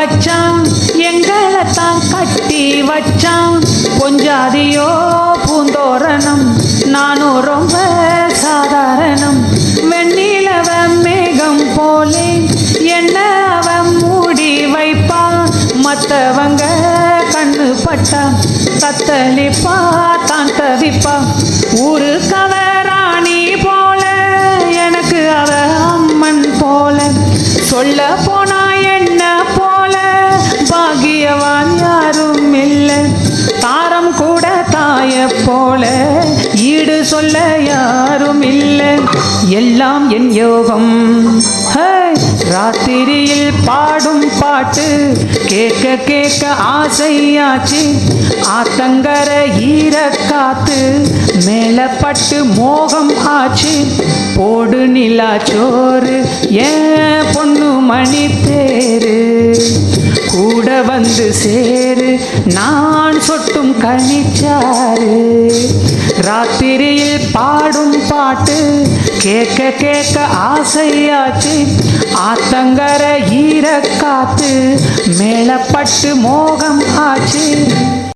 வச்சான் எங்களை தான் கட்டி வச்சான். கொஞ்சாதியோ பூந்தோரணம் நானும் ரொம்ப சாதாரணம். வெண்ணிலவ மேகம் போலே என்ன அவன் மூடி வைப்பான். மற்றவங்க கண்ணு பட்டா தத்தளிப்பா தான் தவிப்பா ஊரு கவராணி போல எனக்கு அவ அம்மன் போல. சொல்ல போன போல ஈடு சொல்ல யாரும் இல்லை. எல்லாம் என் யோகம். ஹே, ராத்திரியில் பாடும் பாட்டு கேட்க கேட்க ஆசையாச்சு. ஆத்தங்கர ஈர காத்து மேலப்பட்டு மோகம் ஆச்சு. போடு நிலா சோறு ஏன் பொண்ணு மணி வந்து சேரு. நான் சொட்டும் கனிச்சாரு ராத்திரியில் பாடும் பாட்டு கேட்க கேட்க ஆசையாச்சு. ஆத்தங்கர ஈர காத்து மேலப்பட்டு மோகம் ஆச்சு.